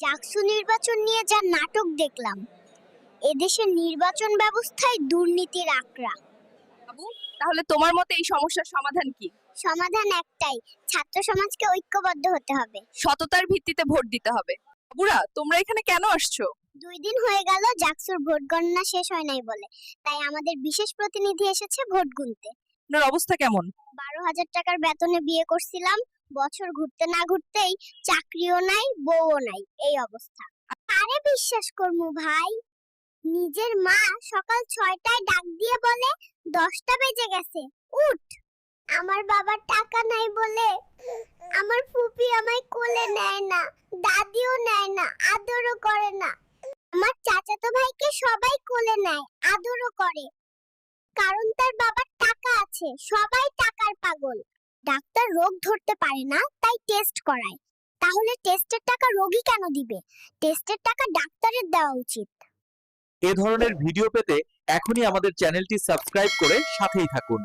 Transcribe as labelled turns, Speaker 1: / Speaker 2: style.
Speaker 1: চাকসু নির্বাচন নিয়ে যা নাটক দেখলাম। এদেশের নির্বাচন ব্যবস্থায় দুর্নীতির
Speaker 2: বাবু তাহলে তোমার মতে এই সমস্যার সমাধান কি?
Speaker 1: সমাধান একটাই ছাত্র সমাজকে ঐক্যবদ্ধ হতে হবে।
Speaker 2: সততার ভিত্তিতে ভোট দিতে হবে। বাবুরা তোমরা এখানে কেন আসছো?
Speaker 1: দুই দিন হয়ে গেল জাকসুর ভোট গণনা শেষ হয় নাই বলে। তাই আমাদের বিশেষ প্রতিনিধি এসেছে ভোট গুনতে।
Speaker 2: আপনার অবস্থা কেমন?
Speaker 1: বারো হাজার টাকার বেতনে বিয়ে করছিলাম বছর ঘুরতে না ঘুরতেই চাকরিও নাই, বউও নাই, এই অবস্থা। আরে বিশ্বাস করমু ভাই? নিজের মা সকাল ছয়টায় ডাক দিয়ে বলে, দশটা বেজে গেছে, উঠ। আমার বাবার টাকা নাই বলে, আমার ফুপি আমায় কোলে নেয় না, দাদিও নেয় না, আদরও করে না। আমার চাচাতো ভাইকে সবাই কোলে নেয়, আদরও করে। কারণ তার বাবার টাকা আছে, সবাই টাকার পাগল। ডাক্তার রোগ ধরতে পারে না, তাই টেস্ট করায়। তাহলে টেস্টের টাকা রোগী কেন দিবে? টেস্টের টাকা ডাক্তারের দেওয়া উচিত।
Speaker 3: এ ধরনের ভিডিও পেতে এখনই আমাদের চ্যানেলটি সাবস্ক্রাইব করে সাথেই থাকুন।